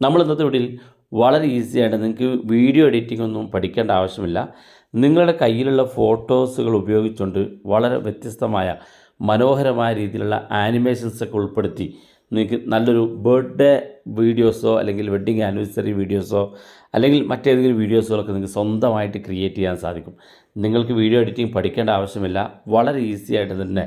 നമ്മൾ ഇന്നത്തെ വീട്ടിൽ വളരെ ഈസിയായിട്ട് നിങ്ങൾക്ക് വീഡിയോ എഡിറ്റിംഗ് ഒന്നും പഠിക്കേണ്ട ആവശ്യമില്ല. നിങ്ങളുടെ കയ്യിലുള്ള ഫോട്ടോസുകൾ ഉപയോഗിച്ചുകൊണ്ട് വളരെ വ്യത്യസ്തമായ മനോഹരമായ രീതിയിലുള്ള ആനിമേഷൻസ് ഒക്കെ ഉൾപ്പെടുത്തി നിങ്ങൾക്ക് നല്ലൊരു ബർത്ത്ഡേ വീഡിയോസോ അല്ലെങ്കിൽ വെഡ്ഡിങ് ആനിവേഴ്സറി വീഡിയോസോ അല്ലെങ്കിൽ മറ്റേതെങ്കിലും വീഡിയോസുകളൊക്കെ നിങ്ങൾക്ക് സ്വന്തമായിട്ട് ക്രിയേറ്റ് ചെയ്യാൻ സാധിക്കും. നിങ്ങൾക്ക് വീഡിയോ എഡിറ്റിംഗ് പഠിക്കേണ്ട ആവശ്യമില്ല. വളരെ ഈസിയായിട്ട് തന്നെ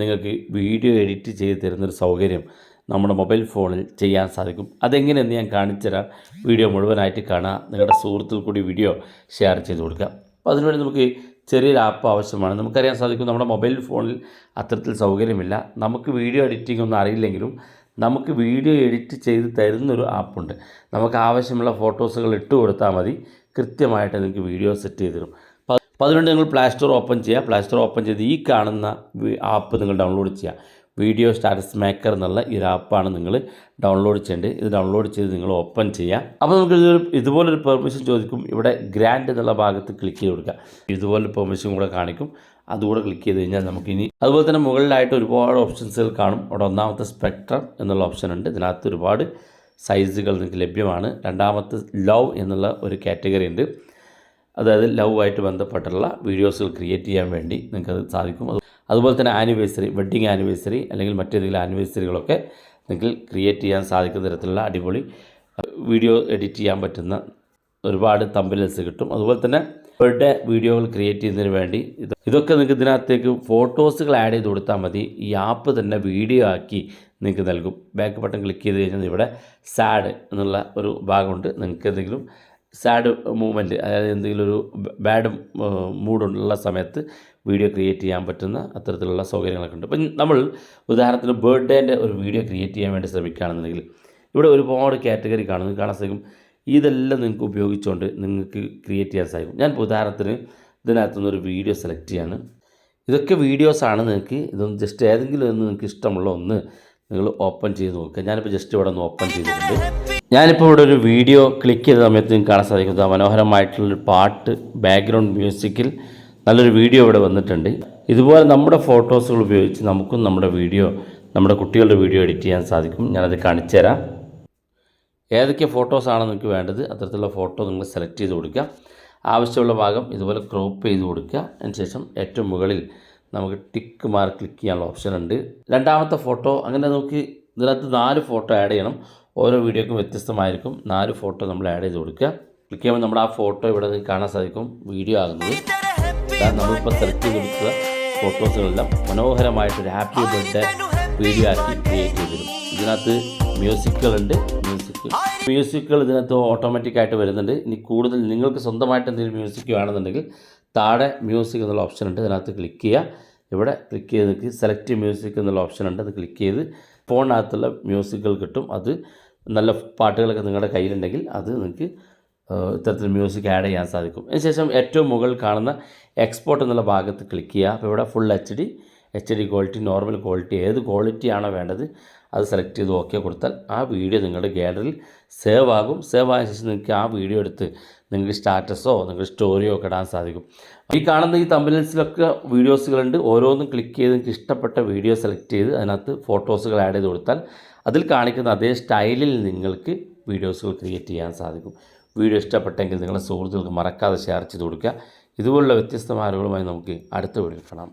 നിങ്ങൾക്ക് വീഡിയോ എഡിറ്റ് ചെയ്ത് തരുന്നൊരു സൗകര്യം നമ്മുടെ മൊബൈൽ ഫോണിൽ ചെയ്യാൻ സാധിക്കും. അതെങ്ങനെയെന്ന് ഞാൻ കാണിച്ചുതരാം. വീഡിയോ മുഴുവനായിട്ട് കാണുക നിങ്ങളുടെ സുഹൃത്തിൽ കൂടി വീഡിയോ ഷെയർ ചെയ്ത് കൊടുക്കുക അപ്പോൾ അതിനുവേണ്ടി നമുക്ക് ചെറിയൊരു ആപ്പ് ആവശ്യമാണ്. നമുക്കറിയാൻ സാധിക്കും നമ്മുടെ മൊബൈൽ ഫോണിൽ അത്തരത്തിൽ സൗകര്യമില്ല. നമുക്ക് വീഡിയോ എഡിറ്റിംഗ് ഒന്നും അറിയില്ലെങ്കിലും നമുക്ക് വീഡിയോ എഡിറ്റ് ചെയ്ത് തരുന്നൊരു ആപ്പുണ്ട്. നമുക്ക് ആവശ്യമുള്ള ഫോട്ടോസുകൾ ഇട്ട് കൊടുത്താൽ മതി. കൃത്യമായിട്ട് നിങ്ങൾക്ക് വീഡിയോ സെറ്റ് ചെയ്ത് തരും. അപ്പോൾ അതുകൊണ്ട് നിങ്ങൾ പ്ലേ സ്റ്റോർ ഓപ്പൺ ചെയ്യുക പ്ലേ സ്റ്റോർ ഓപ്പൺ ചെയ്ത് ഈ കാണുന്ന ആപ്പ് നിങ്ങൾ ഡൗൺലോഡ് ചെയ്യുക വീഡിയോ സ്റ്റാറ്റസ് മേക്കർ എന്നുള്ള ഈ ആപ്പാണ് നിങ്ങൾ ഡൗൺലോഡ് ചെയ്യേണ്ടത്. ഇത് ഡൗൺലോഡ് ചെയ്ത് നിങ്ങൾ ഓപ്പൺ ചെയ്യാം അപ്പോൾ നമുക്ക് ഇതൊരു ഇതുപോലൊരു പെർമിഷൻ ചോദിക്കും. ഇവിടെ ഗ്രാൻഡ് എന്നുള്ള ഭാഗത്ത് ക്ലിക്ക് ചെയ്ത് കൊടുക്കുക. ഇതുപോലെ പെർമിഷൻ കൂടെ കാണിക്കും. അതുകൂടെ ക്ലിക്ക് ചെയ്ത് കഴിഞ്ഞാൽ നമുക്കിനി അതുപോലെ തന്നെ മുകളിലായിട്ട് ഒരുപാട് ഓപ്ഷൻസുകൾ കാണും. അവിടെ ഒന്നാമത്തെ സ്പെക്ട്രം എന്നുള്ള ഓപ്ഷൻ ഉണ്ട്. ഇതിനകത്ത് ഒരുപാട് സൈസുകൾ നിങ്ങൾക്ക് ലഭ്യമാണ്. രണ്ടാമത്തെ ലവ് എന്നുള്ള ഒരു കാറ്റഗറി ഉണ്ട്. അതായത് ലവ് ആയിട്ട് ബന്ധപ്പെട്ടുള്ള വീഡിയോസുകൾ ക്രിയേറ്റ് ചെയ്യാൻ വേണ്ടി നിങ്ങൾക്കത് സാധിക്കും. അതുപോലെ തന്നെ ആനിവേഴ്സറി വെഡ്ഡിങ് ആനിവേഴ്സറി അല്ലെങ്കിൽ മറ്റേതെങ്കിലും ആനിവേഴ്സറികളൊക്കെ നിങ്ങൾക്ക് ക്രിയേറ്റ് ചെയ്യാൻ സാധിക്കുന്ന തരത്തിലുള്ള അടിപൊളി വീഡിയോ എഡിറ്റ് ചെയ്യാൻ പറ്റുന്ന ഒരുപാട് തമ്പലൻസ് കിട്ടും. അതുപോലെ തന്നെ ബർത്ത്ഡേ വീഡിയോകൾ ക്രിയേറ്റ് ചെയ്യുന്നതിന് വേണ്ടി ഇത് ഇതൊക്കെ നിങ്ങൾക്ക് ഇതിനകത്തേക്ക് ഫോട്ടോസുകൾ ആഡ് ചെയ്ത് കൊടുത്താൽ മതി. ഈ ആപ്പ് തന്നെ വീഡിയോ ആക്കി നിങ്ങൾക്ക് നൽകും. ബാക്ക് ബട്ടൺ ക്ലിക്ക് ചെയ്ത് കഴിഞ്ഞാൽ ഇവിടെ സാഡ് എന്നുള്ള ഒരു ഭാഗമുണ്ട്. നിങ്ങൾക്ക് എന്തെങ്കിലും സാഡ് മൂമെന്റ് അതായത് എന്തെങ്കിലും ഒരു ബാഡ് മൂഡുള്ള സമയത്ത് വീഡിയോ ക്രിയേറ്റ് ചെയ്യാൻ പറ്റുന്ന അത്തരത്തിലുള്ള സൗകര്യങ്ങളൊക്കെ ഉണ്ട്. അപ്പം നമ്മൾ ഉദാഹരണത്തിന് ബർത്ത്ഡേന്റെ ഒരു വീഡിയോ ക്രിയേറ്റ് ചെയ്യാൻ വേണ്ടി ശ്രമിക്കുകയാണെന്നുണ്ടെങ്കിൽ ഇവിടെ ഒരുപാട് കാറ്റഗറി കാണുന്നു കാണാൻ സാധിക്കും. ഇതെല്ലാം നിങ്ങൾക്ക് ഉപയോഗിച്ചുകൊണ്ട് നിങ്ങൾക്ക് ക്രിയേറ്റ് ചെയ്യാൻ സാധിക്കും. ഞാൻ ഉദാഹരണത്തിന് ഇതിനകത്തുനിന്ന് ഒരു വീഡിയോ സെലക്ട് ചെയ്യാണ്. ഇതൊക്കെ വീഡിയോസാണ് നിങ്ങൾക്ക്. ഇതൊന്ന് ജസ്റ്റ് ഏതെങ്കിലും ഒന്ന് നിങ്ങൾക്ക് ഇഷ്ടമുള്ള ഒന്ന് നിങ്ങൾ ഓപ്പൺ ചെയ്ത് നോക്കുക. ഞാനിപ്പോൾ ജസ്റ്റ് ഇവിടെ ഒന്ന് ഓപ്പൺ ചെയ്തിട്ടുണ്ട്. ഞാനിപ്പോൾ ഇവിടെ ഒരു വീഡിയോ ക്ലിക്ക് ചെയ്ത സമയത്ത് നിങ്ങൾക്ക് കാണാൻ സാധിക്കുന്നത് മനോഹരമായിട്ടുള്ളൊരു പാട്ട് ബാക്ക്ഗ്രൗണ്ട് മ്യൂസിക്കിൽ നല്ലൊരു വീഡിയോ ഇവിടെ വന്നിട്ടുണ്ട്. ഇതുപോലെ നമ്മുടെ ഫോട്ടോസുകൾ ഉപയോഗിച്ച് നമുക്കും നമ്മുടെ വീഡിയോ നമ്മുടെ കുട്ടികളുടെ വീഡിയോ എഡിറ്റ് ചെയ്യാൻ സാധിക്കും. ഞാനത് കാണിച്ചു തരാം. ഏതൊക്കെ ഫോട്ടോസാണ് നിങ്ങൾക്ക് വേണ്ടത്? അത്തരത്തിലുള്ള ഫോട്ടോ നിങ്ങൾ സെലക്ട് ചെയ്ത് കൊടുക്കുക. ആവശ്യമുള്ള ഭാഗം ഇതുപോലെ ക്രോപ്പ് ചെയ്ത് കൊടുക്കുക. അതിനുശേഷം ഏറ്റവും മുകളിൽ നമുക്ക് ടിക്ക് മാർക്ക് ക്ലിക്ക് ചെയ്യാനുള്ള ഓപ്ഷൻ ഉണ്ട്. രണ്ടാമത്തെ ഫോട്ടോ അങ്ങനെ നോക്കി ഇതിനകത്ത് നാല് ഫോട്ടോ ആഡ് ചെയ്യണം. ഓരോ വീഡിയോക്കും വ്യത്യസ്തമായിരിക്കും. നാല് ഫോട്ടോ നമ്മൾ ആഡ് ചെയ്ത് കൊടുക്കുക. ക്ലിക്ക് ചെയ്യുമ്പോൾ നമ്മുടെ ആ ഫോട്ടോ ഇവിടെ നിന്ന് കാണാൻ സാധിക്കും. വീഡിയോ ആകുന്നത്. നമ്മളിപ്പോൾ സെലക്ട് ചെയ്ത് കൊടുക്കുക ഫോട്ടോസുകളെല്ലാം മനോഹരമായിട്ടൊരു ഹാപ്പി ബർത്ത്ഡേ വീഡിയോ ആക്കി ക്രിയേറ്റ് ചെയ്ത് തരും. ഇതിനകത്ത് മ്യൂസിക്കുകളുണ്ട് മ്യൂസിക് മ്യൂസിക്കുകൾ ഇതിനകത്ത് ഓട്ടോമാറ്റിക് ആയിട്ട് വരുന്നുണ്ട്. ഇനി കൂടുതൽ നിങ്ങൾക്ക് സ്വന്തമായിട്ട് എന്തെങ്കിലും മ്യൂസിക് വേണമെന്നുണ്ടെങ്കിൽ താഴെ മ്യൂസിക് എന്നുള്ള ഓപ്ഷൻ ഉണ്ട്. ഇതിനകത്ത് ക്ലിക്ക് ചെയ്യുക. ഇവിടെ ക്ലിക്ക് ചെയ്ത് നിങ്ങൾക്ക് സെലക്ട് മ്യൂസിക് എന്നുള്ള ഓപ്ഷൻ ഉണ്ട്. അത് ക്ലിക്ക് ചെയ്ത് ഫോണിനകത്തുള്ള മ്യൂസിക്കുകൾ കിട്ടും. അത് നല്ല പാട്ടുകളൊക്കെ നിങ്ങളുടെ കയ്യിലുണ്ടെങ്കിൽ അത് നിങ്ങൾക്ക് ഇത്തരത്തിൽ മ്യൂസിക് ആഡ് ചെയ്യാൻ സാധിക്കും. അതിനുശേഷം ഏറ്റവും മുകളിൽ കാണുന്ന എക്സ്പോർട്ട് എന്നുള്ള ഭാഗത്ത് ക്ലിക്ക് ചെയ്യുക. അപ്പോൾ ഇവിടെ full H D H D quality normal quality ഏത് ക്വാളിറ്റിയാണോ വേണ്ടത് അത് സെലക്ട് ചെയ്ത് ഓക്കെ കൊടുത്താൽ ആ വീഡിയോ നിങ്ങളുടെ ഗാലറിയിൽ സേവ് ആകും. സേവ് ആയ ശേഷം നിങ്ങൾക്ക് ആ വീഡിയോ എടുത്ത് നിങ്ങൾക്ക് സ്റ്റാറ്റസോ നിങ്ങൾക്ക് സ്റ്റോറിയോ ഒക്കെ ഇടാൻ സാധിക്കും. ഈ കാണുന്ന ഈ തമ്പിൽസിലൊക്കെ വീഡിയോസുകളുണ്ട് ഓരോന്നും ക്ലിക്ക് ചെയ്ത് നിങ്ങൾക്ക് ഇഷ്ടപ്പെട്ട വീഡിയോ സെലക്ട് ചെയ്ത് അതിനകത്ത് ഫോട്ടോസുകൾ ആഡ് ചെയ്ത് കൊടുത്താൽ അതിൽ കാണിക്കുന്ന അതേ സ്റ്റൈലിൽ നിങ്ങൾക്ക് വീഡിയോസുകൾ ക്രിയേറ്റ് ചെയ്യാൻ സാധിക്കും. വീഡിയോ ഇഷ്ടപ്പെട്ടെങ്കിൽ നിങ്ങളുടെ സുഹൃത്തുക്കൾക്ക് മറക്കാതെ ഷെയർ ചെയ്ത് കൊടുക്കുക. ഇതുപോലുള്ള വ്യത്യസ്തമായ അറിവുകളുമായി നമുക്ക് അടുത്ത വീഡിയോയിൽ കാണാം.